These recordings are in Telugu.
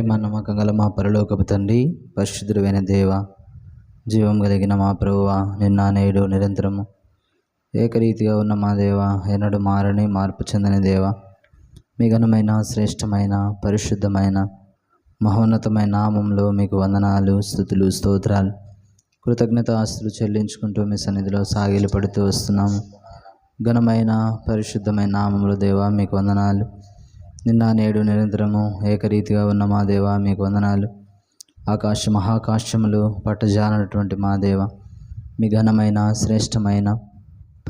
ప్రేమ నమ్మకం గల మా పరలోకపు తండ్రి పరిశుద్ధుడైన దేవ జీవం కలిగిన మా ప్రభువ నిన్న నేడు నిరంతరము. ఏకరీతిగా ఉన్న మా దేవ ఎన్నడు మారని మార్పు చెందని దేవ మీ ఘనమైన శ్రేష్టమైన పరిశుద్ధమైన మహోన్నతమైన నామంలో మీకు వందనాలు స్థుతులు స్తోత్రాలు. కృతజ్ఞత ఆస్తులు చెల్లించుకుంటూ మీ సన్నిధిలో సాగిలి పడుతూ వస్తున్నాము. ఘనమైన పరిశుద్ధమైన నామములు దేవ మీకు వందనాలు. నిన్న నేడు నిరంతరము ఏకరీతిగా ఉన్న మా దేవ మీకు వందనాలు. ఆకాశ మహాకాశములు పట్టజాలనటువంటి మా దేవ మీ ఘనమైన శ్రేష్టమైన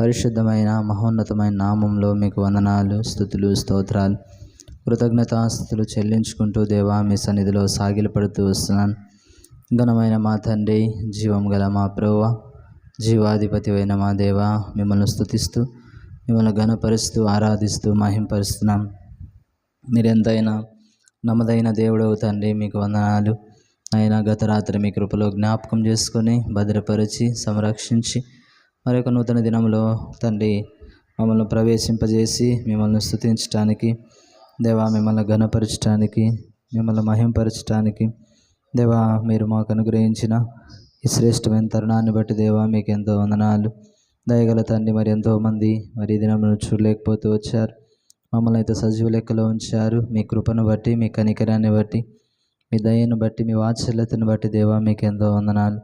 పరిశుద్ధమైన మహోన్నతమైన నామంలో మీకు వందనాలు స్థుతులు స్తోత్రాలు. కృతజ్ఞతాస్థుతులు చెల్లించుకుంటూ దేవా మీ సన్నిధిలో సాగిలపడుతూ వస్తున్నాను. ఘనమైన మా తండ్రి జీవం గల మా ప్రభువ జీవాధిపతి అయిన మా దేవ మిమ్మల్ని స్థుతిస్తూ మిమ్మల్ని ఘనపరుస్తూ ఆరాధిస్తూ మహింపరుస్తున్నాం. మీరెంతైనా నమ్మదైన దేవుడవు తండ్రి మీకు వందనాలు. అయినా గత రాత్రి మీ కృపలో జ్ఞాపకం చేసుకొని భద్రపరిచి సంరక్షించి మరొక నూతన దినంలో తండ్రి మమ్మల్ని ప్రవేశింపజేసి మిమ్మల్ని స్థుతించటానికి దేవా మిమ్మల్ని ఘనపరచటానికి మిమ్మల్ని మహింపరచటానికి దేవా మీరు మాకు అనుగ్రహించిన ఈ శ్రేష్టమైన తరుణాన్ని బట్టి దేవా మీకు ఎంతో వందనాలు. దయగల తండ్రి మరి ఎంతోమంది మరి ఈ దినమును చూడలేకపోతూ వచ్చారు. మమ్మల్ని అయితే సజీవ లెక్కలో ఉంచారు. మీ కృపను బట్టి మీ కనికరాన్ని బట్టి మీ దయను బట్టి మీ వాత్సల్యతను బట్టి దేవా మీకు ఎంతో వందనాలు.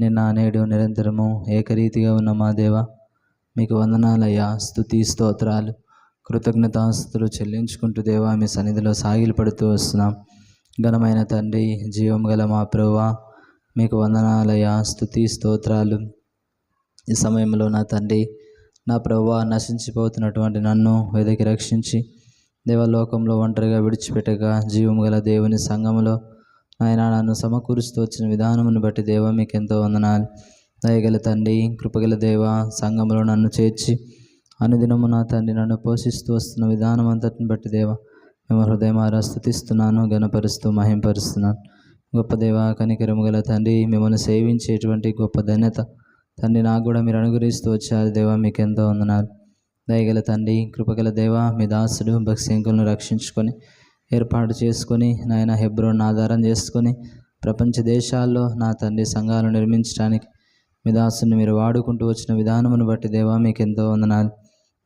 నిన్న నేడు నిరంతరము ఏకరీతిగా ఉన్న మా దేవ మీకు వందనాలయ్యా. స్థుతి స్తోత్రాలు కృతజ్ఞతాస్తులు చెల్లించుకుంటూ దేవా మీ సన్నిధిలో సాగిలు పడుతూ వస్తున్నాం. ఘనమైన తండ్రి జీవం గల మా ప్రభువా మీకు వందనాలయ్యా. స్థుతి స్తోత్రాలు. ఈ సమయంలో నా తండ్రి నా ప్రభువా నశించిపోతున్నటువంటి నన్ను వెదకి రక్షించి దేవలోకంలో ఒంటరిగా విడిచిపెట్టగా జీవం గల దేవుని సంఘములో ఆయన నన్ను సమకూరుస్తూ వచ్చిన విధానమును బట్టి దేవ మీకు ఎంతో వందనాలు. దయగల తండ్రి కృపగల దేవ సంఘములో నన్ను చేర్చి అనుదినము నా తండ్రి నన్ను పోషిస్తూ వస్తున్న విధానం అంతటిని బట్టి దేవ మేము హృదయమారా స్థుతిస్తున్నాను గణపరుస్తూ మహింపరుస్తున్నాను. గొప్ప దేవ కనికరము గల తండ్రి మిమ్మల్ని సేవించేటువంటి గొప్ప ధన్యత తండ్రి నాకు కూడా మీరు అనుగ్రహిస్తూ వచ్చారు దేవా మీకు ఎంతో వందనాలు. దయగల తండ్రి కృపగల దేవ మీ దాసుడు భక్సింకులను రక్షించుకొని ఏర్పాటు చేసుకొని నాయన హెబ్రోన్ ఆధారం చేసుకొని ప్రపంచ దేశాల్లో నా తండ్రి సంఘాలను నిర్మించడానికి మీ దాసుని మీరు వాడుకుంటూ వచ్చిన విధానమును బట్టి దేవా మీకు ఎంతో వందనాలు.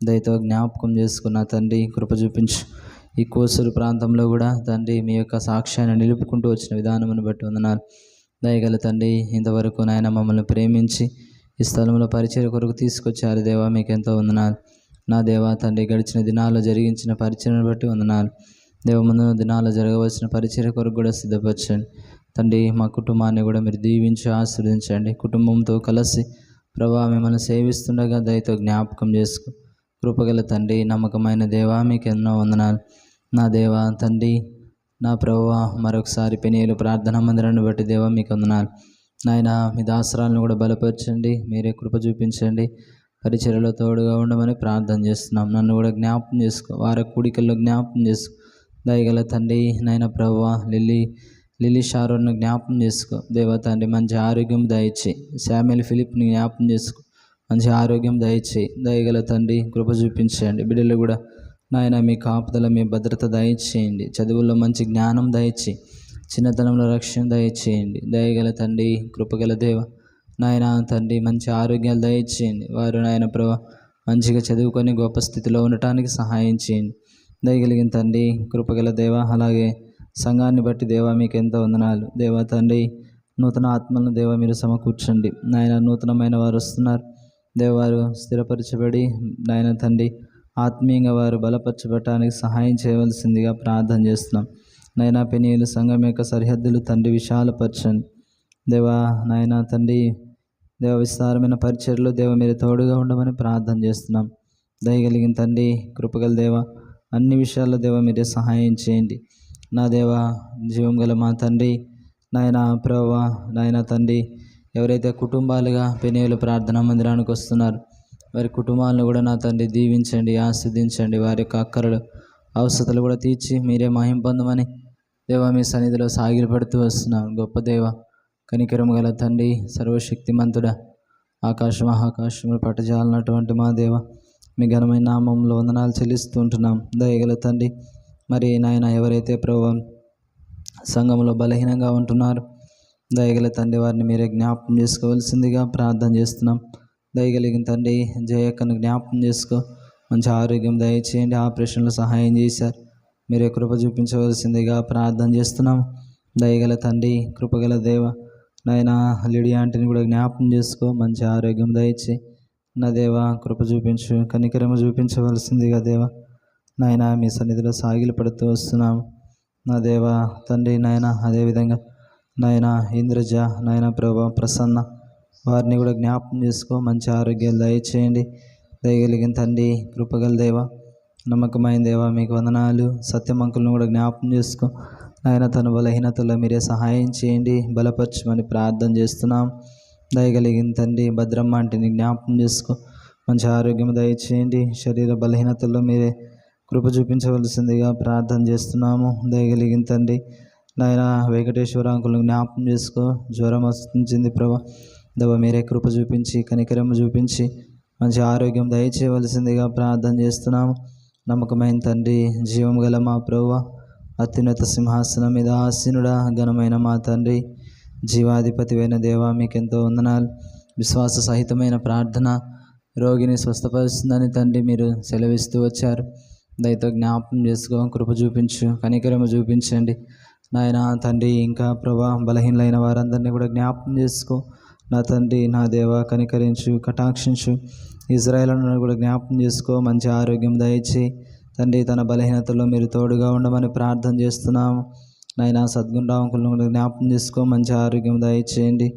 దయతో జ్ఞాపకం చేసుకున్న తండ్రి కృప చూపించు. ఈ కోసూరు ప్రాంతంలో కూడా తండ్రి మీ యొక్క సాక్ష్యాన్ని నిలుపుకుంటూ వచ్చిన విధానమును బట్టి వందనాలు. దయగల తండ్రి ఇంతవరకు నాయన మమ్మల్ని ప్రేమించి ఈ స్థలంలో పరిచయ కొరకు తీసుకొచ్చారు. దేవా మీకు ఎంతో వందనాలు. నా దేవా తండ్రి గడిచిన దినాల్లో జరిగించిన పరిచయను బట్టి వందనాలు. దేవ ముందు దినాల్లో జరగవలసిన పరిచయ కొరకు కూడా సిద్ధపరచండి. తండ్రి మా కుటుంబాన్ని కూడా మీరు దీవించి ఆశీర్వదించండి. కుటుంబంతో కలిసి ప్రభా మిమ్మల్ని సేవిస్తుండగా దయతో జ్ఞాపకం చేసుకో. కృపగల తండ్రి నమ్మకమైన దేవా మీకు ఎన్నో వందనాలు. నా దేవా తండ్రి నా ప్రభువ మరొకసారి పెనీలు ప్రార్థన మందిరాన్ని బట్టి దేవా మీకు వందనాలు. నాయన మీ దాసరాలను కూడా బలపరచండి. మీరే కృప చూపించండి. పరిచర్లో తోడుగా ఉండమని ప్రార్థన చేస్తున్నాం. నన్ను కూడా జ్ఞాపకం చేసుకో. వారి కూడికల్లో జ్ఞాపకం చేసుకో. దయగల తండ్రి నాయన ప్రవ్వ లిల్లీ లిల్లీ షారోన్ను జ్ఞాపకం చేసుకో. దేవ తండ్రి మంచి ఆరోగ్యం దయచి శామ్యుల్ ఫిలిప్ని జ్ఞాపకం చేసుకో. మంచి ఆరోగ్యం దయచి దయగల తండ్రి కృప చూపించండి. బిడ్డలు కూడా నాయన మీ కాపుదల మీ భద్రత దయచేయండి. చదువుల్లో మంచి జ్ఞానం దయచి చిన్నతనంలో రక్షణ దయచేయండి. దయగల తండ్రి కృపగల దేవ నాయన తండ్రి మంచి ఆరోగ్యాలు దయచేయండి. వారు నాయన ప్రభా మంచిగా చదువుకొని గొప్ప స్థితిలో ఉండటానికి సహాయం చేయండి. దయగలిగిన తండ్రి కృపగల దేవ అలాగే సంఘాన్ని బట్టి దేవ మీకు ఎంతో వందనాలు. దేవ తండ్రి నూతన ఆత్మలను దేవ మీరు సమకూర్చండి. నాయన నూతనమైన వారు వస్తున్నారు. దేవారు స్థిరపరచబడి నాయన తండ్రి ఆత్మీయంగా వారు బలపరచబడటానికి సహాయం చేయవలసిందిగా ప్రార్థన చేస్తున్నాం. నైనా పెనీయులు సంఘం యొక్క సరిహద్దులు తండ్రి విశాలపరచండి దేవా నాయన తండ్రి దేవ విస్తారమైన పరిచయలు దేవ మీరు తోడుగా ఉండమని ప్రార్థన చేస్తున్నాం. దయగలిగిన తండ్రి కృపగల దేవ అన్ని విషయాల్లో దేవ మీరే సహాయం చేయండి. నా దేవ జీవం గల మా తండ్రి నాయన ప్రభు నాయన తండ్రి ఎవరైతే కుటుంబాలుగా పెనీయులు ప్రార్థనా మందిరానికి వస్తున్నారు వారి కుటుంబాలను కూడా నా తండ్రి దీవించండి ఆస్వాదించండి వారి యొక్క అక్కరలు అవసరతలు కూడా తీర్చి మీరే మహిం పొందమని దేవ మీ సన్నిధిలో సాగిలపడుతూ వస్తున్నాం. గొప్ప దేవ కనికరము గల తండ్రి సర్వశక్తిమంతుడా ఆకాశ మహాకాశములు పట్టజాలనటువంటి మా దేవ మీ ఘనమైన నామంలో వందనాలు చెల్లిస్తూ ఉంటున్నాం. దయగల తండ్రి మరి నాయన ఎవరైతే ప్రభు సంఘంలో బలహీనంగా ఉంటున్నారు దయగల తండ్రి వారిని మీరే జ్ఞాపకం చేసుకోవాల్సిందిగా ప్రార్థన చేస్తున్నాం. దయగలిగిన తండ్రి జయక్కను జ్ఞాపకం చేసుకో. మంచి ఆరోగ్యం దయచేయండి ఆపరేషన్లో సహాయం చేశారు మీరే కృప చూపించవలసిందిగా ప్రార్థన చేస్తున్నాం దయగల తండ్రి కృపగల దేవ నాయన లిడి ఆంటీని కూడా జ్ఞాపకం చేసుకో మంచి ఆరోగ్యం దయచే నా దేవ కృప చూపించు కనికరమ చూపించవలసిందిగా దేవ నాయన మీ సన్నిధిలో సాగిలు పడుతూ వస్తున్నాం నా దేవ తండ్రి నాయన అదేవిధంగా నాయన ఇంద్రజ నాయన ప్రభా ప్రసన్న వారిని కూడా జ్ఞాపకం చేసుకో మంచి ఆరోగ్యాలు దయచేయండి. దయగలిగిన తండ్రి కృపగల దేవ నమ్మకమైన దేవ మీకు వందనాలు. సత్యమంకులను కూడా జ్ఞాపకం చేసుకో. ఆయన తన బలహీనతలో మీరే సహాయం చేయండి బలపరచమని ప్రార్థన చేస్తున్నాం. దయగలిగిన తండ్రి భద్రమ్మ అంటిని జ్ఞాపకం చేసుకో. మంచి ఆరోగ్యం దయచేయండి. శరీర బలహీనతల్లో మీరే కృప చూపించవలసిందిగా ప్రార్థన చేస్తున్నాము. దయగలిగిన తండ్రి నాయన వెంకటేశ్వర అంకులను జ్ఞాపకం చేసుకో. జ్వరం వస్తుంది ప్రభా. దవ మీరే కృప చూపించి కనికరమ చూపించి మంచి ఆరోగ్యం దయచేయవలసిందిగా ప్రార్థన చేస్తున్నాము. నమ్మకమైన తండ్రి జీవం గల మా ప్రభు అత్యున్నత సింహాసనం మీద ఆసీనుడా ఘనమైన మా తండ్రి జీవాధిపతివైన దేవా మీకెంతో వందనాలు. విశ్వాస సహితమైన ప్రార్థన రోగిని స్వస్థపరుస్తుందని తండ్రి మీరు సెలవిస్తూ వచ్చారు. దయతో జ్ఞాపం చేసుకో కృప చూపించు కనికరమ చూపించండి. నాయన తండ్రి ఇంకా ప్రభా బలహీనలైన వారందరినీ కూడా జ్ఞాపం చేసుకో. నా తండ్రి నా దేవ కనికరించు కటాక్షించు. ఇజ్రాయలను కూడా జ్ఞాపకం చేసుకో మంచి ఆరోగ్యం దయచి తండ్రి తన బలహీనతలో మీరు తోడుగా ఉండమని ప్రార్థన చేస్తున్నాము నాయన సద్గుణరామకులను కూడా జ్ఞాపకం చేసుకో మంచి ఆరోగ్యం దయచేయండి.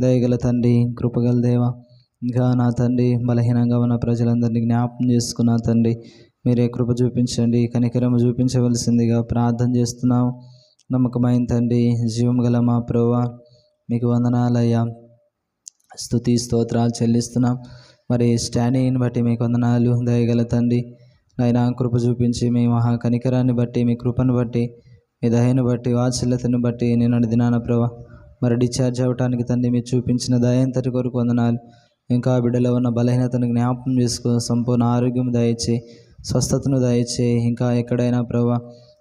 దయగల తండ్రి కృపగల దేవ. ఇంకా నా తండ్రి బలహీనంగా ఉన్న ప్రజలందరినీ జ్ఞాపకం చేసుకున్న తండ్రి. మీరే కృప చూపించండి కనికరమ చూపించవలసిందిగా ప్రార్థన చేస్తున్నాం. నమ్మకమైన తండ్రి జీవం గల మా ప్రభా మీకు వందనాలయ్యా. స్థుతి స్తోత్రాలు చెల్లిస్తున్నాం. మరి స్టాండింగ్ని బట్టి మీకు వందనాలు దయగల తండ్రి. నాయన కృప చూపించి మీ మహా కనికరాన్ని బట్టి మీ కృపను బట్టి మీ దయను బట్టి వాత్సల్యతను బట్టి నేను దినాన ప్రభా మరి డిశ్చార్జ్ అవ్వటానికి తండ్రి మీరు చూపించిన దయంతటి కొరకు వందనాలు. ఇంకా బిడ్డలో ఉన్న బలహీనతను జ్ఞాపకం చేసుకో సంపూర్ణ ఆరోగ్యం దయచే స్వస్థతను దయచే ఇంకా ఎక్కడైనా ప్రభా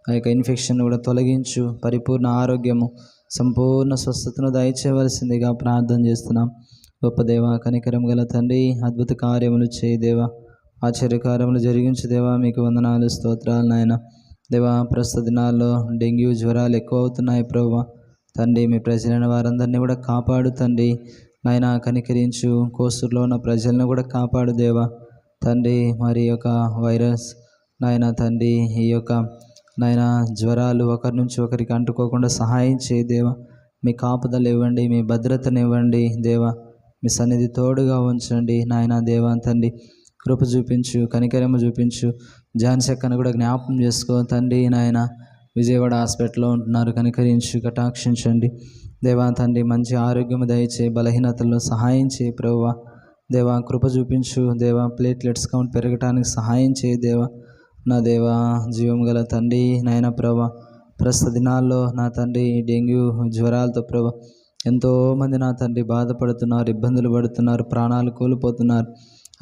ఆ యొక్క ఇన్ఫెక్షన్ కూడా తొలగించు పరిపూర్ణ ఆరోగ్యము సంపూర్ణ స్వస్థతను దయచేయవలసిందిగా ప్రార్థన చేస్తున్నాం. గొప్ప దేవ కనికరం గల తండ్రి అద్భుత కార్యములు చేయి దేవా. ఆశ్చర్యకార్యములు జరిగించు దేవా మీకు వందనాలు స్తోత్రాలు నాయన. దేవా ప్రస్తుత దినాల్లో డెంగ్యూ జ్వరాలు ఎక్కువ అవుతున్నాయి ప్రభు తండ్రి మీ ప్రజలైన వారందరినీ కూడా కాపాడు తండ్రి. నాయన కనికరించు కోసూరులో ఉన్న ప్రజలను కూడా కాపాడు దేవా. తండ్రి మరి యొక్క వైరస్ నాయన తండ్రి ఈ యొక్క నాయన జ్వరాలు ఒకరి నుంచి ఒకరికి అంటుకోకుండా సహాయం చేయి దేవా. మీ కాపుదలు ఇవ్వండి మీ భద్రతను ఇవ్వండి దేవా. మీ సన్నిధి తోడుగా ఉంచండి. నాయన దేవా తండ్రి కృప చూపించు కనికరమ చూపించు జాన్సెక్కను కూడా జ్ఞాపకం చేసుకో తండ్రి. నాయన విజయవాడ హాస్పిటల్లో ఉంటున్నారు. కనికరించు కటాక్షించండి. దేవా తండ్రి మంచి ఆరోగ్యం దయచే బలహీనతల్లో సహాయం చేయి ప్రభువా. దేవా కృప చూపించు. దేవా ప్లేట్లెట్స్ కౌంట్ పెరగటానికి సహాయం చేయి దేవా. నా దేవా జీవం గల తండ్రి నాయన ప్రభా. ప్రస్తుత దినాల్లో నా తండ్రి డెంగ్యూ జ్వరాలతో ప్రభా ఎంతోమంది నా తండ్రి బాధపడుతున్నారు ఇబ్బందులు పడుతున్నారు ప్రాణాలు కోల్పోతున్నారు.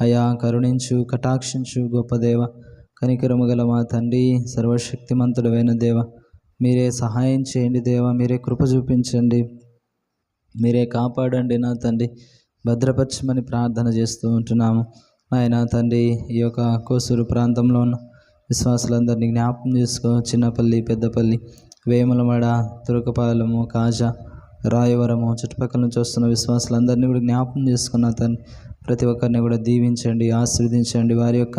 అయా కరుణించు కటాక్షించు గొప్ప దేవ. కనికరము గల మా తండ్రి సర్వశక్తిమంతుడమైన దేవ. మీరే సహాయం చేయండి దేవ మీరే కృప చూపించండి. మీరే కాపాడండి నా తండ్రి. భద్రపరచమని ప్రార్థన చేస్తూ ఉంటున్నాము. ఆయన తండ్రి ఈ యొక్క కోసూరు ప్రాంతంలో ఉన్న విశ్వాసులందరినీ జ్ఞాపకం చేసుకో. చిన్నపల్లి పెద్దపల్లి వేములమడ తురకపాలెము కాజా రాయవరము చుట్టుపక్కల నుంచి వస్తున్న విశ్వాసులందరినీ కూడా జ్ఞాపకం చేసుకున్న తండ్రి ప్రతి ఒక్కరిని కూడా దీవించండి ఆశీర్వదించండి. వారి యొక్క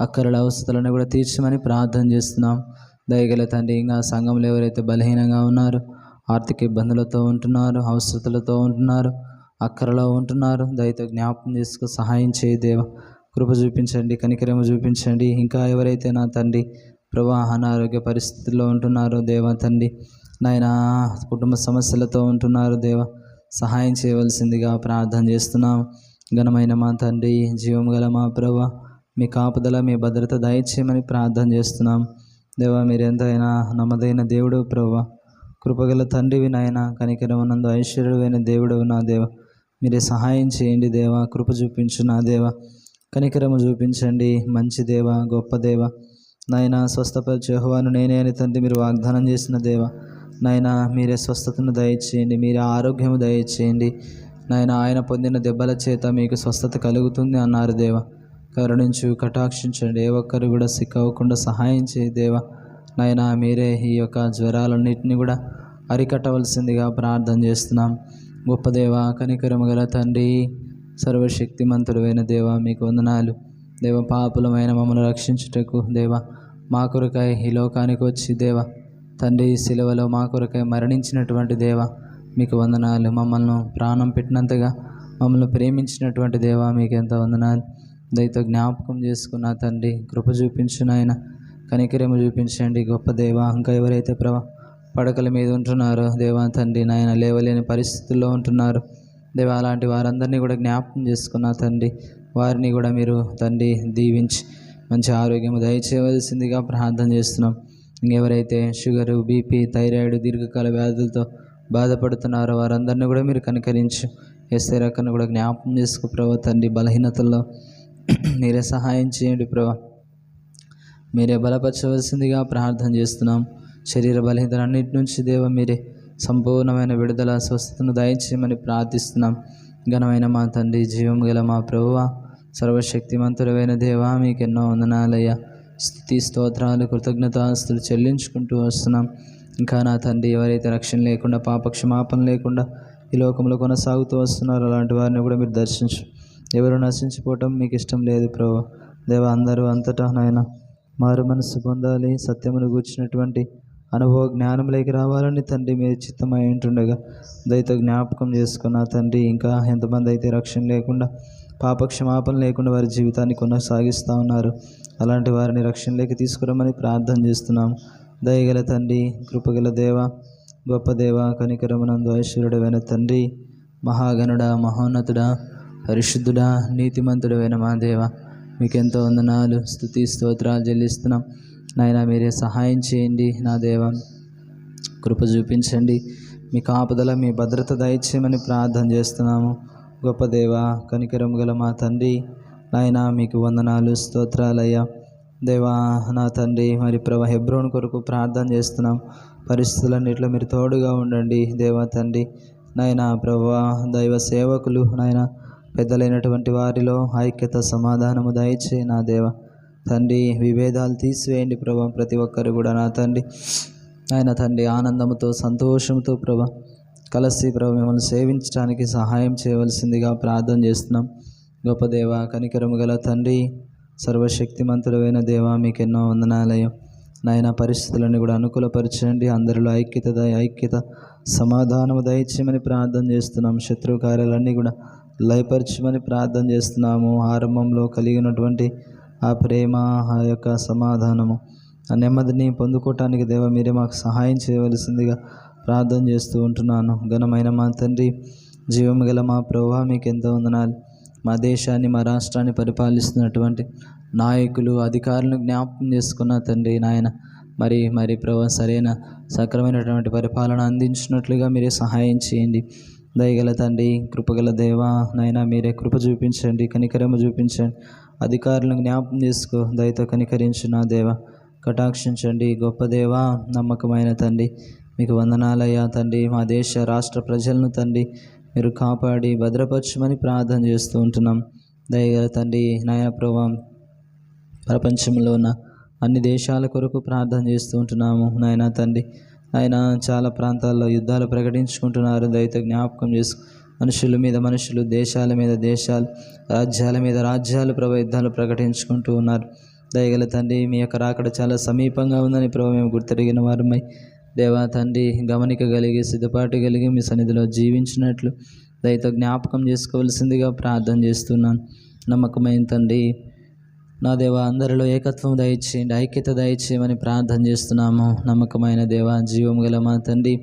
అక్కరల అవసరాలను కూడా తీర్చమని ప్రార్థన చేస్తున్నాం. దయగల తండ్రి ఇంకా సంఘంలో ఎవరైతే బలహీనంగా ఉన్నారో ఆర్థిక ఇబ్బందులతో ఉంటున్నారు అవసరతలతో ఉంటున్నారు అక్కరలో ఉంటున్నారు దయతో జ్ఞాపకం చేసుకు సహాయం చేయదేవ కృప చూపించండి కనికరమ చూపించండి. ఇంకా ఎవరైతే నా తండ్రి ప్రవాహ అనారోగ్య పరిస్థితుల్లో ఉంటున్నారో దేవ తండ్రి నాయన కుటుంబ సమస్యలతో ఉంటున్నారు దేవ. సహాయం చేయవలసిందిగా ప్రార్థన చేస్తున్నాం. ఘనమైన మా తండ్రి జీవం గల మా ప్రభ మీ కాపుదల మీ భద్రత దయచేయమని ప్రార్థన చేస్తున్నాం. దేవా మీరెంతైనా నమ్మదైన దేవుడు ప్రభ. కృపగల తండ్రివి నాయన కనికరమనందు ఐశ్వర్యుడైన దేవుడు నా దేవ. మీరే సహాయం చేయండి దేవా కృప చూపించు నా దేవ. కనికరము చూపించండి మంచి దేవ గొప్ప దేవ. నాయన స్వస్థపరిచేహవాను నేనే అని తండ్రి మీరు వాగ్దానం చేసిన దేవ. నాయన మీరే స్వస్థతను దయచేయండి మీరే ఆరోగ్యము దయచేయండి. నాయన ఆయన పొందిన దెబ్బల చేత మీకు స్వస్థత కలుగుతుంది అన్నారు దేవ. కరుణించు కటాక్షించండి. ఏ ఒక్కరు కూడా సిక్కవకుండా అవ్వకుండా సహాయం చేయి దేవ. నాయన మీరే ఈ యొక్క జ్వరాలన్నింటినీ కూడా అరికట్టవలసిందిగా ప్రార్థన చేస్తున్నాం. గొప్ప దేవ కనికరము గల తండ్రి సర్వశక్తిమంతుడైన దేవ మీకు వందనాలు. దేవ పాపులమైన మమ్మల్ని రక్షించుటకు దేవ మా కొరకాయ ఈ లోకానికి వచ్చి దేవ తండ్రి శిలువలో మా కొరకై మరణించినటువంటి దేవ మీకు వందనాలు. మమ్మల్ని ప్రాణం పెట్టినంతగా మమ్మల్ని ప్రేమించినటువంటి దేవ మీకు ఎంత వందనాలు. దయతో జ్ఞాపకం చేసుకున్న తండ్రి కృప చూపించిన ఆయన కనికరము చూపించండి గొప్ప దేవ ఇంకా ఎవరైతే ప్రభా పడకల మీద ఉంటున్నారో దేవా తండ్రి నాయన లేవలేని పరిస్థితుల్లో ఉంటున్నారు. దేవా అలాంటి వారందరినీ కూడా జ్ఞాపకం చేసుకున్న తండ్రి వారిని కూడా మీరు తండ్రి దీవించి మంచి ఆరోగ్యం దయచేయవలసిందిగా ప్రార్థన చేస్తున్నాం. ఇంకెవరైతే షుగరు బీపీ థైరాయిడ్ దీర్ఘకాల వ్యాధులతో బాధపడుతున్నారో వారందరినీ కూడా మీరు కనికరించు ఎస్ఐ రకను కూడా జ్ఞాపకం చేసుకో ప్రభా. తండ్రి బలహీనతల్లో మీరే సహాయం చేయండి ప్రభా. మీరే బలపరచవలసిందిగా ప్రార్థన చేస్తున్నాం. శరీర బలహీనతలన్నిటి నుంచి దేవ మీరే సంపూర్ణమైన విడుదల స్వస్థతను దయచేయమని ప్రార్థిస్తున్నాం. ఘనమైన మా తండ్రి జీవం గల మా ప్రభువ సర్వశక్తిమంతుడమైన దేవా మీకు ఎన్నో వందనాలయ్యా. స్థుతి స్తోత్రాలు కృతజ్ఞతాస్తులు చెల్లించుకుంటూ వస్తున్నాం. ఇంకా నా తండ్రి ఎవరైతే రక్షణ లేకుండా పాప క్షమాపణ లేకుండా ఈ లోకంలో కొనసాగుతూ వస్తున్నారో అలాంటి వారిని కూడా మీరు దర్శించు. ఎవరు నశించిపోవటం మీకు ఇష్టం లేదు ప్రభు. దేవ అందరూ అంతటా నాయన మారు మనసు పొందాలి. సత్యమును కూర్చున్నటువంటి అనుభవ జ్ఞానంలోకి రావాలని తండ్రి మీరు చిత్తమై ఉంటుండగా దయతో జ్ఞాపకం చేసుకున్న తండ్రి ఇంకా ఎంతమంది అయితే రక్షణ లేకుండా పాప క్షమాపణ లేకుండా వారి జీవితాన్ని కొనసాగిస్తూ ఉన్నారు. అలాంటి వారిని రక్షణలోకి తీసుకురమ్మని ప్రార్థన చేస్తున్నాం. దయగల తండ్రి కృపగల దేవ గొప్ప దేవ కనికరమునందు ఐశ్వర్యుడమైన తండ్రి మహాగణుడ మహోన్నతుడా పరిశుద్ధుడ నీతిమంతుడమైన మా దేవ మీకెంతో వందనాలు స్థుతి స్తోత్రాలు చెల్లిస్తున్నాం. నాయన మీరే సహాయం చేయండి నా దేవ. కృప చూపించండి. మీ కాపుదల మీ భద్రత దయచేయమని ప్రార్థన చేస్తున్నాము. గొప్ప దేవ కనికరం గల మా తండ్రి నాయన మీకు వందనాలు స్తోత్రాలయ్యా. దేవా నా తండ్రి మరి ప్రభ హెబ్రోన్ కొరకు ప్రార్థన చేస్తున్నాం. పరిస్థితులన్నింటిలో మీరు తోడుగా ఉండండి దేవా తండ్రి. నాయన ప్రభా దైవ సేవకులు నాయన పెద్దలైనటువంటి వారిలో ఐక్యత సమాధానము దయచే నా దేవ. తండ్రి విభేదాలు తీసివేయండి ప్రభా ప్రతి ఒక్కరు కూడా నా తండ్రి. ఆయన తండ్రి ఆనందంతో సంతోషంతో ప్రభా కలిసి ప్రభు మిమ్మల్ని సేవించడానికి సహాయం చేయవలసిందిగా ప్రార్థన చేస్తున్నాం. గొప్ప దేవ కనికరము గల తండ్రి సర్వశక్తిమంతుడైన దేవ మీకు ఎన్నో వందనాలయం నాయన పరిస్థితులను కూడా అనుకూలపరచండి. అందరిలో ఐక్యత దయ ఐక్యత సమాధానము దయచేయమని ప్రార్థన చేస్తున్నాం శత్రు కార్యాలన్నీ కూడా లయపరచమని ప్రార్థన చేస్తున్నాము. ఆరంభంలో కలిగినటువంటి ఆ ప్రేమ ఆ యొక్క సమాధానము ఆ నెమ్మదిని పొందుకోవటానికి దేవ మీరే మాకు సహాయం చేయవలసిందిగా ప్రార్థన చేస్తూ ఉంటున్నాను. ఘనమైన మా తండ్రి జీవం గల మా ప్రభావ మీకు ఎంతో వందనాలు. మా దేశాన్ని మా రాష్ట్రాన్ని పరిపాలిస్తున్నటువంటి నాయకులు అధికారులను జ్ఞాపకం చేసుకున్న తండ్రి నాయన మరి మరి ప్రభా సరైన సక్రమైనటువంటి పరిపాలన అందించినట్లుగా మీరే సహాయం చేయండి. దయగల తండ్రి కృపగల దేవా నాయన మీరే కృప చూపించండి కనికరము చూపించండి. అధికారులను జ్ఞాపకం చేసుకో దయతో కనికరించు నా దేవ. కటాక్షించండి గొప్ప దేవా నమ్మకమైన తండ్రి. మీకు వందనాలయ్యా తండ్రి. మా దేశ రాష్ట్ర ప్రజలను తండ్రి మీరు కాపాడి భద్రపరచమని ప్రార్థన చేస్తూ ఉంటున్నాం. దయగల తండ్రి నాయన ప్రభా ప్రపంచంలో ఉన్న అన్ని దేశాల కొరకు ప్రార్థన చేస్తూ ఉంటున్నాము. నాయన తండ్రి ఆయన చాలా ప్రాంతాల్లో యుద్ధాలు ప్రకటించుకుంటున్నారు. దయతో జ్ఞాపకం చేసుకు మనుషుల మీద మనుషులు దేశాల మీద దేశాలు రాజ్యాల మీద రాజ్యాలు ప్రభు యుద్ధాలు ప్రకటించుకుంటూ ఉన్నారు. దయగల తండ్రి మీ యొక్క రాకడ చాలా సమీపంగా ఉందని ప్రభు మేము గుర్తెరిగిన వారమై దేవా తండ్రి గమనిక కలిగి సిద్ధపాటు కలిగి మీ సన్నిధిలో జీవించినట్లు దయతో జ్ఞాపకం చేసుకోవాల్సిందిగా ప్రార్థన చేస్తున్నాను. నమ్మకమైన తండ్రి నా దేవ అందరిలో ఏకత్వం దయచేయండి ఐక్యత దయచేయమని ప్రార్థన చేస్తున్నాము. నమ్మకమైన దేవ జీవం గల మా తండ్రి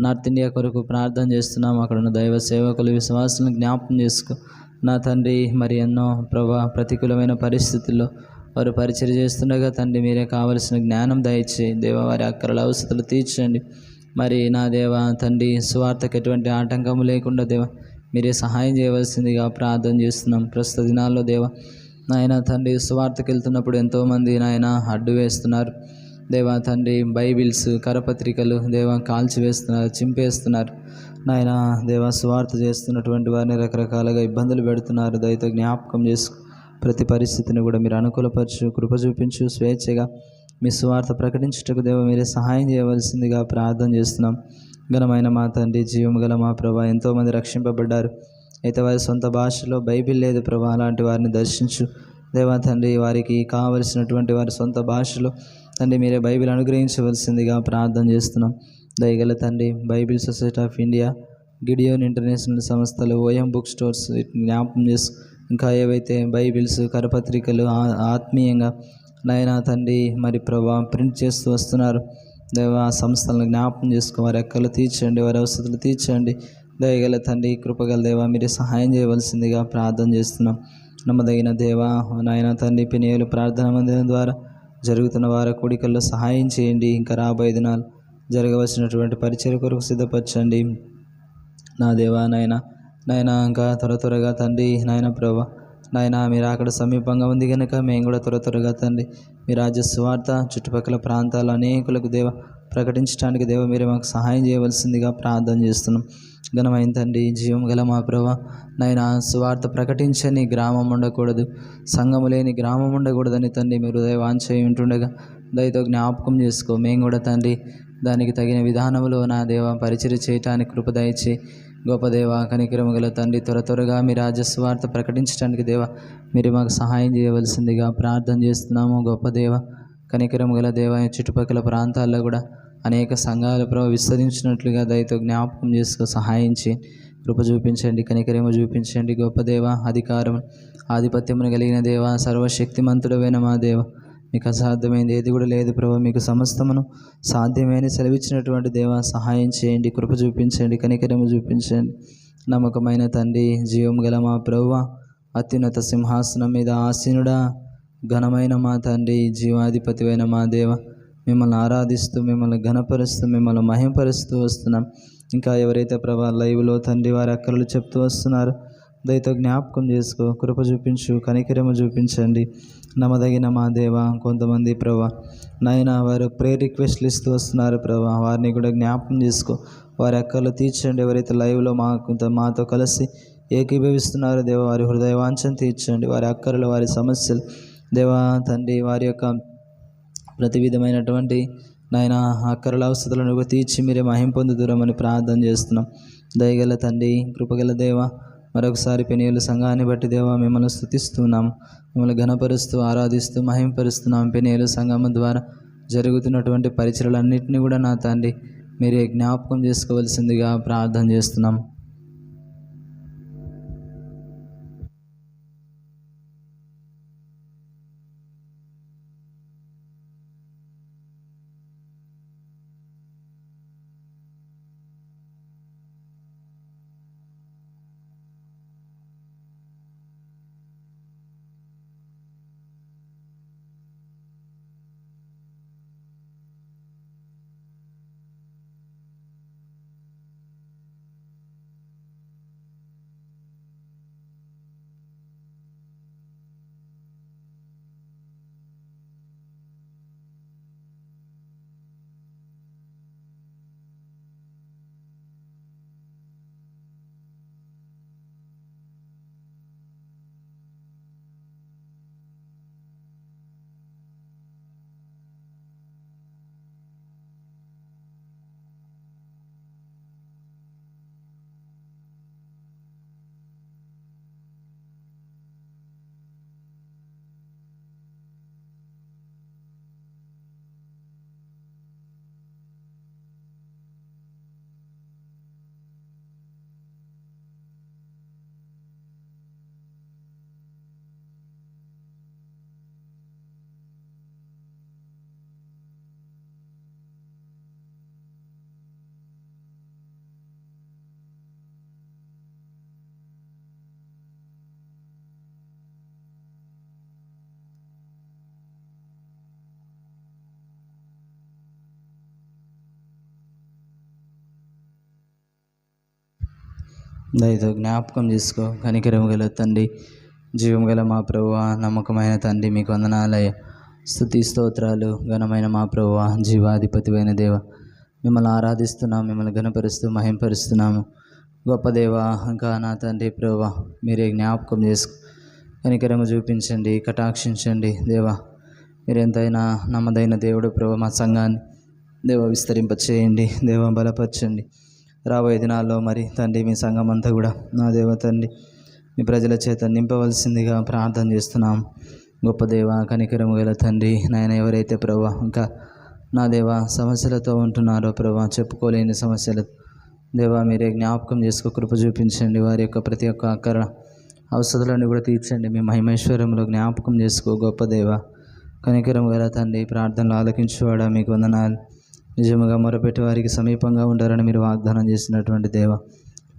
నార్త్ ఇండియా కొరకు ప్రార్థన చేస్తున్నాము. అక్కడ ఉన్న దైవ సేవకులు విశ్వాసులను జ్ఞాపకం చేసుకో. నా తండ్రి మరి ఎన్నో ప్రభా ప్రతికూలమైన పరిస్థితుల్లో వారు పరిచయం చేస్తుండగా తండ్రి మీరే కావలసిన జ్ఞానం దయచేయి. దేవ వారి అక్కరల అవసరాలు తీర్చండి. మరి నా దేవ తండ్రి స్వార్థకు ఎటువంటి ఆటంకము లేకుండా దేవ మీరే సహాయం చేయవలసిందిగా ప్రార్థన చేస్తున్నాం. ప్రస్తుత దినాల్లో దేవ నాయన తండ్రి సువార్తకి వెళ్తున్నప్పుడు ఎంతోమంది నాయన అడ్డు వేస్తున్నారు. దేవా తండ్రి బైబిల్స్ కరపత్రికలు దేవా కాల్చివేస్తున్నారు చింపేస్తున్నారు. నాయన దేవా స్వార్థ చేస్తున్నటువంటి వారిని రకరకాలుగా ఇబ్బందులు పెడుతున్నారు. దయతో జ్ఞాపకం చేసుకు ప్రతి పరిస్థితిని కూడా మీరు అనుకూలపరచు కృప చూపించు స్వేచ్ఛగా మీ స్వార్థ ప్రకటించుటకు దేవ మీరే సహాయం చేయవలసిందిగా ప్రార్థన చేస్తున్నాం. ఘనమైన మా తండ్రి జీవం గల మా ప్రభా ఎంతోమంది రక్షింపబడ్డారు. అయితే వారి సొంత భాషలో బైబిల్ లేదు ప్రభా అలాంటి వారిని దర్శించు. దేవా తండ్రి వారికి కావలసినటువంటి వారి సొంత భాషలో తండ్రి మీరే బైబిల్ అనుగ్రహించవలసిందిగా ప్రార్థన చేస్తున్నాం. దయగల తండ్రి Bible Society of India Gideon International సంస్థలు ఓఎం బుక్ స్టోర్స్ వీటిని జ్ఞాపకం చేసు ఇంకా ఏవైతే బైబిల్స్ కరపత్రికలు ఆ- ఆత్మీయంగా నాయనా తండ్రి మరి ప్రభా ప్రింట్ చేస్తూ వస్తున్నారు. దేవ ఆ సంస్థలను జ్ఞాపకం చేసుకో వారి ఎక్కలు తీర్చండి వారి అవసరాలు తీర్చండి. దయగల తండ్రి కృపగల దేవ మీరే సహాయం చేయవలసిందిగా ప్రార్థన చేస్తున్నాం. నమ్మదగిన దేవ నాయన తండ్రి పినియలు ప్రార్థన మందిరం ద్వారా జరుగుతున్న వారి కోడికల్లో సహాయం చేయండి. ఇంకా రాబోయే దినాలు జరగవలసినటువంటి పరిచయ కొరకు సిద్ధపరచండి. నా దేవా నాయన నాయన ఇంకా త్వర త్వరగా తండ్రి నాయన ప్రభా నాయన మీరు అక్కడ సమీపంగా ఉంది కనుక మేము కూడా త్వర త్వరగా తండ్రి మీ రాజ్య స్వార్థ చుట్టుపక్కల ప్రాంతాలు అనేకులకు దేవ ప్రకటించడానికి దేవ మీరు మాకు సహాయం చేయవలసిందిగా ప్రార్థన చేస్తున్నాం. ఘనమైన తండ్రి జీవం గల మా ప్రభా నాయన స్వార్థ ప్రకటించని గ్రామం ఉండకూడదు సంఘము లేని గ్రామం ఉండకూడదని తండ్రి మీరు హృదయ వాంఛ ఉంటుండగా దయతో జ్ఞాపకం చేసుకో. మేము కూడా తండ్రి దానికి తగిన విధానంలో నా దేవ పరిచయం చేయటానికి కృప దయచే గొప్ప దేవ కనికరము గల తండ్రి త్వర త్వరగా మీ రాజస్వార్త ప్రకటించడానికి దేవ మీరు మాకు సహాయం చేయవలసిందిగా ప్రార్థన చేస్తున్నాము గొప్ప దేవ కనికరము గల దేవ చుట్టుపక్కల ప్రాంతాల్లో కూడా అనేక సంఘాల ప్రభు విస్తరించినట్లుగా దయతో జ్ఞాపకం చేసుకో సహాయించి కృప చూపించండి కనికరేమ చూపించండి గొప్ప దేవ అధికారం ఆధిపత్యమును కలిగిన దేవ సర్వశక్తిమంతుడమైన మా దేవ మీకు అసాధ్యమైంది ఏది కూడా లేదు ప్రభు. మీకు సమస్తమును సాధ్యమైన సెలవిచ్చినటువంటి దేవ సహాయం చేయండి కృప చూపించండి కనికరము చూపించండి. నమ్మకమైన తండ్రి జీవం గల మా ప్రభువ అత్యున్నత సింహాసనం మీద ఆసీనుడా ఘనమైన మా తండ్రి జీవాధిపతివైన మా దేవ. మిమ్మల్ని ఆరాధిస్తూ మిమ్మల్ని ఘనపరుస్తూ మిమ్మల్ని మహింపరుస్తూ వస్తున్నాం. ఇంకా ఎవరైతే ప్రభా లైవ్లో తండ్రి వారి అక్కలు చెప్తూ వస్తున్నారు దయతో జ్ఞాపకం చేసుకో కృప చూపించు కనికరమ చూపించండి. నమ్మదగిన మా దేవ కొంతమంది ప్రభా నాయన వారు ప్రే రిక్వెస్ట్లు ఇస్తూ వస్తున్నారు ప్రభా వారిని కూడా జ్ఞాపకం చేసుకో. వారి అక్కలు తీర్చండి ఎవరైతే లైవ్లో మాకు మాతో కలిసి ఏకీభవిస్తున్నారో దేవ వారి హృదయవాంఛం తీర్చండి. వారి అక్కరలు వారి సమస్యలు దేవా తండ్రి వారి యొక్క ప్రతి విధమైనటువంటి నాయన అక్కరల అవసరాలను తీర్చి మీరే మహిం పొందుదురమని ప్రార్థన చేస్తున్నాం. దయగల తండ్రి కృపగల దేవ మరొకసారి పెనియలు సంఘాన్ని బట్టి దేవా మిమ్మల్ని స్థుతిస్తున్నాం మిమ్మల్ని ఘనపరుస్తూ ఆరాధిస్తూ మహింపరుస్తున్నాం పెనియలు సంఘము ద్వారా జరుగుతున్నటువంటి పరిచయలన్నింటినీ కూడా నా తండ్రి మీరే జ్ఞాపకం చేసుకోవలసిందిగా ప్రార్థన చేస్తున్నాం. దయతో జ్ఞాపకం చేసుకో. కనికరం గల తండ్రి జీవం గల మా ప్రభువ నమ్మకమైన తండ్రి మీకు వందనాలయ స్థుతి స్తోత్రాలు ఘనమైన మా ప్రభువ జీవాధిపతివైన దేవ. మిమ్మల్ని ఆరాధిస్తున్నాం మిమ్మల్ని ఘనపరుస్తూ మహింపరుస్తున్నాము. గొప్ప దేవ ఇంకా నా తండ్రి ప్రభువ మీరే జ్ఞాపకం చేసుకో. కనికరము చూపించండి కటాక్షించండి దేవా. మీరెంతైనా నమ్మదైన దేవుడు ప్రభు మా సంఘాన్ని దేవ విస్తరింపచేయండి దేవ బలపరచండి. రాబోయే దినాల్లో మరి తండ్రి మీ సంఘం అంతా కూడా నా దేవ తండ్రి మీ ప్రజల చేత నింపవలసిందిగా ప్రార్థన చేస్తున్నాం. గొప్ప దేవ కనికరము గల తండ్రి నాయన ఎవరైతే ప్రభా ఇంకా నా దేవ సమస్యలతో ఉంటున్నారో ప్రభా చెప్పుకోలేని సమస్యలు దేవా మీరే జ్ఞాపకం చేసుకో కృప చూపించండి. వారి యొక్క ప్రతి ఒక్క అక్కర అవసరాలను కూడా తీర్చండి. మీ మహిమేశ్వరంలో జ్ఞాపకం చేసుకో గొప్ప దేవ కనికరం గల తండ్రి ప్రార్థనలు ఆలకించువాడా మీకు వందనాలు. నిజముగా మొరపెట్టి వారికి సమీపంగా ఉండరని మీరు వాగ్దానం చేసినటువంటి దేవ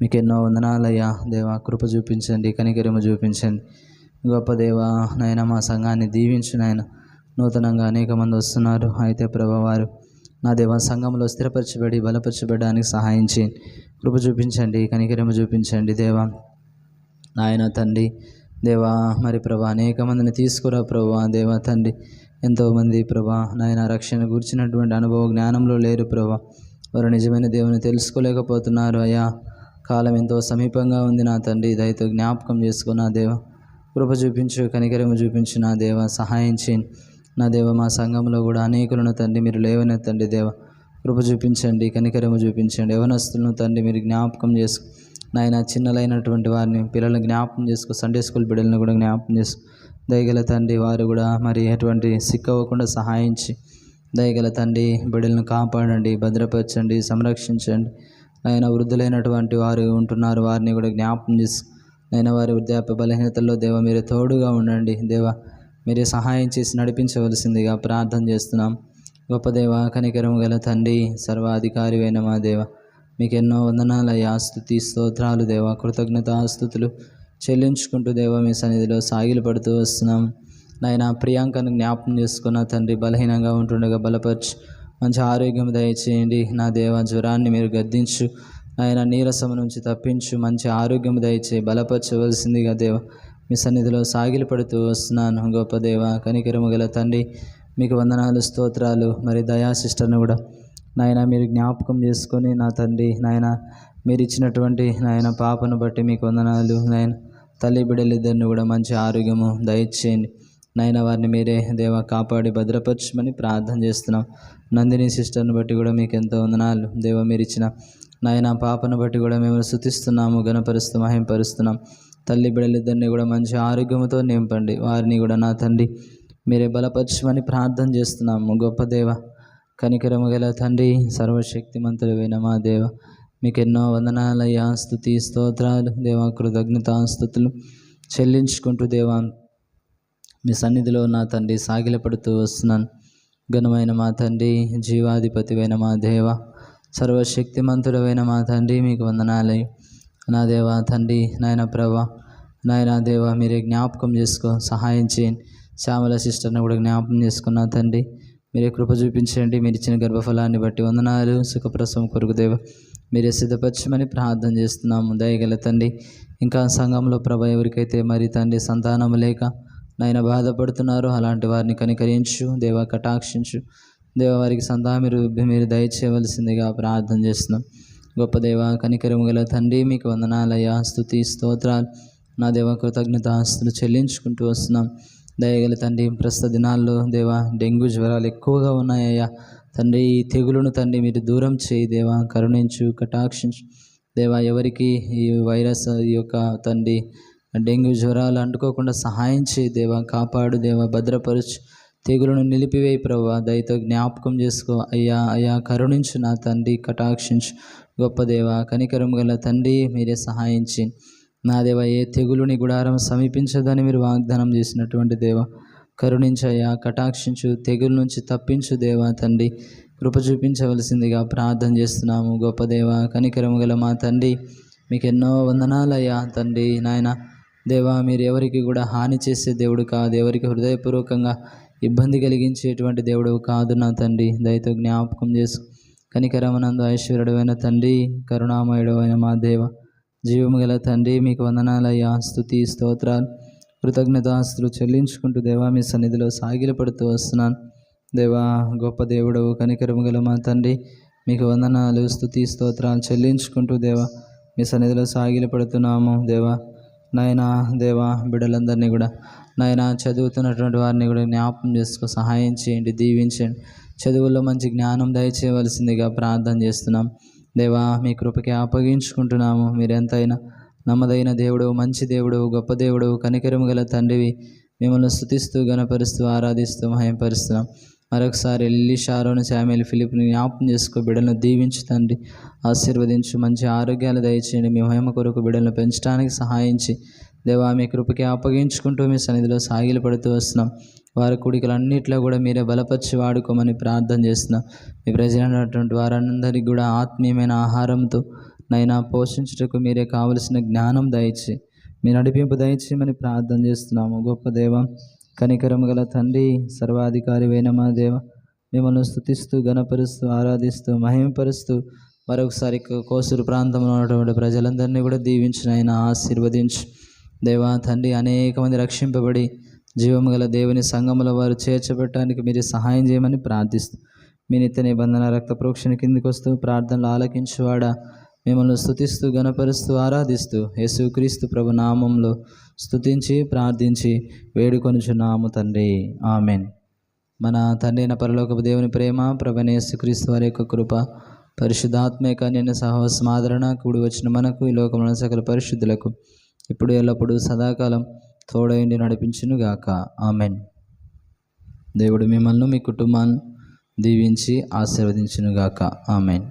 మీకు ఎన్నో వందనాలయ్యా. దేవ కృప చూపించండి కనికరిమ చూపించండి. గొప్ప దేవ నాయన మా సంఘాన్ని దీవించు నాయన. నూతనంగా అనేక మంది వస్తున్నారు. అయితే ప్రభా వారు నా దేవ సంఘంలో స్థిరపరచబడి బలపరచబడడానికి సహాయం చేయండి. కృప చూపించండి కనికరము చూపించండి దేవా. నాయన తండ్రి దేవా మరి ప్రభా అనేక మందిని తీసుకురా ప్రభా దేవా తండ్రి. ఎంతోమంది ప్రభా నాయన రక్షణ గురించినటువంటి అనుభవ జ్ఞానంలో లేరు ప్రభా. వారు నిజమైన దేవుని తెలుసుకోలేకపోతున్నారు అయ్యా. కాలం ఎంతో సమీపంగా ఉంది నా తండ్రి. దయతో జ్ఞాపకం చేసుకున్న దేవ. కృప చూపించు కనికరము చూపించు నా దేవ. సహాయించి నా దేవ మా సంఘంలో కూడా అనేకులను తండ్రి మీరు లేవనెత్తండి దేవ. కృప చూపించండి కనికరము చూపించండి. యవనస్తులను తండ్రి మీరు జ్ఞాపకం చేసుకు. నాయన చిన్నలైనటువంటి వారిని పిల్లలను జ్ఞాపకం చేసుకో. సండే స్కూల్ బిడ్డలను కూడా జ్ఞాపకం చేసుకో. దయగల తండ్రి వారు కూడా మరి ఎటువంటి సిక్కవ్వకుండా సహాయించి దయగల తండ్రి బిడ్డలను కాపాడండి భద్రపరచండి సంరక్షించండి. ఆయన వృద్ధులైనటువంటి వారు ఉంటున్నారు వారిని కూడా జ్ఞాపకం చేసి. నేను వారి వృద్ధాప్య బలహీనతల్లో దేవ మీరు తోడుగా ఉండండి. దేవ మీరే సహాయం చేసి నడిపించవలసిందిగా ప్రార్థన చేస్తున్నాం. గొప్ప దేవ కనికరం గల తండ్రి సర్వాధికారి అయిన మా దేవ మీకు ఎన్నో వందనాలయ్యా స్థుతి స్తోత్రాలు దేవ కృతజ్ఞతాస్తుతులు. చెల్లించుకుంటూ దేవ మీ సన్నిధిలో సాగిలు పడుతూ వస్తున్నాం. నాయన ప్రియాంకను జ్ఞాపకం చేసుకున్న తండ్రి బలహీనంగా ఉంటుండగా బలపరచు. మంచి ఆరోగ్యం దయచేయండి. నా దేవ జ్వరాన్ని మీరు గద్దించు. ఆయన నీరసం నుంచి తప్పించు. మంచి ఆరోగ్యం దయచే బలపరచవలసిందిగా దేవ మీ సన్నిధిలో సాగిలు పడుతూ వస్తున్నాను. గొప్ప దేవ కనికరము గల తండ్రి మీకు వందనాలు స్తోత్రాలు మరి దయా సిస్టర్ను కూడా. నాయన మీరు జ్ఞాపకం చేసుకొని నా తండ్రి నాయన మీరు ఇచ్చినటువంటి నాయన పాపను బట్టి మీకు వందనాలు నాయన. తల్లి బిడ్డలిద్దరిని కూడా మంచి ఆరోగ్యము దయచేయండి. నాయన వారిని మీరే దేవ కాపాడి భద్రపరచమని ప్రార్థన చేస్తున్నాం. నందిని సిస్టర్ని బట్టి కూడా మీకు ఎంతో వందనాలు. దేవ మీరు ఇచ్చిన నాయన పాపను బట్టి కూడా మేము శుతిస్తున్నాము గణపరుస్తూ మహింపరుస్తున్నాం. తల్లి బిడ్డలిద్దరిని కూడా మంచి ఆరోగ్యంతో నింపండి. వారిని కూడా నా తండ్రి మీరే బలపరచమని ప్రార్థన చేస్తున్నాము. గొప్ప దేవ కనికరము గల తండ్రి సర్వశక్తిమంతుడైన మా దేవ మీకు ఎన్నో వందనాలయ్యా. స్థుతి స్తోత్రాలు. దేవా కృతజ్ఞతాస్థుతులు చెల్లించుకుంటూ దేవా మీ సన్నిధిలో నా తండ్రి సాగిలపడుతూ వస్తున్నాను. ఘనమైన మా తండ్రి జీవాధిపతివైన మా దేవ సర్వశక్తిమంతుడమైన మా తండ్రి మీకు వందనాలయ్య నా దేవ తండ్రి నాయన ప్రభ నాయన దేవ మీరే జ్ఞాపకం చేసుకో సహాయం చేయండి. శ్యామల సిస్టర్ని కూడా జ్ఞాపకం చేసుకున్న తండ్రి. మీరే కృప చూపించండి మీరు ఇచ్చిన గర్భఫలాన్ని బట్టి వందనాలు సుఖప్రసవం కొరకు దేవ. మీరే సిద్ధపరచమని ప్రార్థన చేస్తున్నాము. దయగల తండ్రి ఇంకా సంఘంలో ప్రభ ఎవరికైతే మరి తండ్రి సంతానం లేక నాయన బాధపడుతున్నారు అలాంటి వారిని కనికరించు దేవ కటాక్షించు. దేవ వారికి సంతా మీరు మీరు దయచేయవలసిందిగా ప్రార్థన చేస్తున్నాం. గొప్ప దేవ కనికరము గల తండ్రి మీకు వందనాలయ స్థుతి స్తోత్రాలు. నా దేవ కృతజ్ఞత ఆస్తులు చెల్లించుకుంటూ వస్తున్నాం. దయగల తండ్రి ప్రస్తుత దినాల్లో దేవా డెంగ్యూ జ్వరాలు ఎక్కువగా ఉన్నాయ్యా తండ్రి ఈ తెగులును తండ్రి మీరు దూరం చేయి దేవా కరుణించు కటాక్షించు. దేవా ఎవరికి ఈ వైరస్ ఈ యొక్క తండ్రి డెంగ్యూ జ్వరాలు అంటుకోకుండా సహాయం చేయి దేవా కాపాడు దేవా భద్రపరచు. తెగులను నిలిపివేయి ప్రభా దయతో జ్ఞాపకం చేసుకో. అయ్యా అయ్యా కరుణించు నా తండ్రి కటాక్షించు. గొప్ప దేవ కనికరం గల తండ్రి మీరే సహాయించి నా దేవ ఏ తెగులుని గుడారం సమీపించదని మీరు వాగ్దానం చేసినటువంటి దేవ. కరుణించయ్యా కటాక్షించు తెగుల నుంచి తప్పించు దేవా తండ్రి. కృప చూపించవలసిందిగా ప్రార్థన చేస్తున్నాము. గొప్ప దేవ కనికరము గల మా తండ్రి. మీకు ఎన్నో వందనాలయ్యా తండ్రి. నాయన దేవా మీరు ఎవరికి కూడా హాని చేసే దేవుడు కాదు. ఎవరికి హృదయపూర్వకంగా ఇబ్బంది కలిగించేటువంటి దేవుడు కాదు నా తండ్రి. దయతో జ్ఞాపకం చేసు. కనికరమనందు ఐశ్వర్యుడమైన తండ్రి కరుణామయుడమైన మా దేవ. జీవము గల తండ్రి మీకు వందనాలయ్యా స్థుతి స్తోత్రాలు. కృతజ్ఞతాస్తులు చెల్లించుకుంటూ దేవా మీ సన్నిధిలో సాగిలపడుతూ వస్తున్నాను. దేవా గొప్ప దేవుడవు కనికరము గల మా తండ్రి మీకు వందనాలు స్థుతి స్తోత్రాలు చెల్లించుకుంటూ దేవా మీ సన్నిధిలో సాగిలపడుతున్నాము. దేవా నాయనా దేవా బిడ్డలందరినీ కూడా నాయన చదువుతున్నటువంటి వారిని కూడా జ్ఞాపకం చేసుకో సహాయం చేయండి దీవించండి. చదువుల్లో మంచి జ్ఞానం దయచేయవలసిందిగా ప్రార్థన చేస్తున్నాం. దేవా మీ కృపకి అప్పగించుకుంటున్నాము. మీరెంతైనా నమ్మదైన దేవుడు మంచి దేవుడు గొప్ప దేవుడు కనికరము గల తండ్రివి. మిమ్మల్ని స్థుతిస్తూ గణపరుస్తూ ఆరాధిస్తూ మహింపరుస్తున్నాం మరొకసారి ఎల్లి షారోను శామ్యుల్ ఫిలిప్ని జ్ఞాపం చేసుకో బిడ్డలను దీవించు తండ్రి. ఆశీర్వదించు మంచి ఆరోగ్యాలు దయచేయండి. మీ మహిమ కొరకు బిడ్డలను పెంచడానికి సహాయించి దేవా మీ కృపకి అప్పగించుకుంటూ మీ సన్నిధిలో సాగిలు పడుతూ వస్తున్నాం. వారి కుడికలన్నింటిలో కూడా మీరే బలపరిచి వాడుకోమని ప్రార్థన చేస్తున్నాం. మీ ప్రజలైనటువంటి వారందరికీ కూడా ఆత్మీయమైన ఆహారంతో నైనా పోషించుటకు మీరే కావలసిన జ్ఞానం దయచి మీ నడిపింపు దయచేయమని ప్రార్థన చేస్తున్నాము. గొప్ప దేవ కనికరము గల తండ్రి సర్వాధికారి అయిన మా దేవ మిమ్మల్ని స్థుతిస్తూ గణపరుస్తూ ఆరాధిస్తూ మహిమపరుస్తూ మరొకసారి కోసూరు ప్రాంతంలో ఉన్నటువంటి ప్రజలందరినీ కూడా దీవించిన ఆయన ఆశీర్వదించు. దేవా తండ్రి అనేక మంది రక్షింపబడి జీవము గల దేవుని సంఘముల వారు చేర్చబెట్టడానికి మీరు సహాయం చేయమని ప్రార్థిస్తూ మీ నిత్య నిబంధన రక్త ప్రోక్షణ కిందికి వస్తూ ప్రార్థనలు ఆలకించువాడా? మిమ్మల్ని స్థుతిస్తూ గణపరుస్తూ ఆరాధిస్తూ యేసుక్రీస్తు ప్రభు నామంలో స్థుతించి ప్రార్థించి వేడుకొనుచున్నాము తండ్రి. ఆమెన్. మన తండ్రి అయిన పరలోకపు దేవుని ప్రేమ ప్రభని యేసుక్రీస్తు వారి యొక్క కృప పరిశుద్ధాత్మక నిన్న సహవాసం ఆదరణ కూడి వచ్చిన మనకు ఈ లోకంలో సకల పరిశుద్ధులకు ఇప్పుడు ఎల్లప్పుడూ సదాకాలం తోడైండి నడిపించునుగాక. ఆమెన్. దేవుడు మిమ్మల్ని మీ కుటుంబాన్ని దీవించి ఆశీర్వదించునుగాక. ఆమెన్.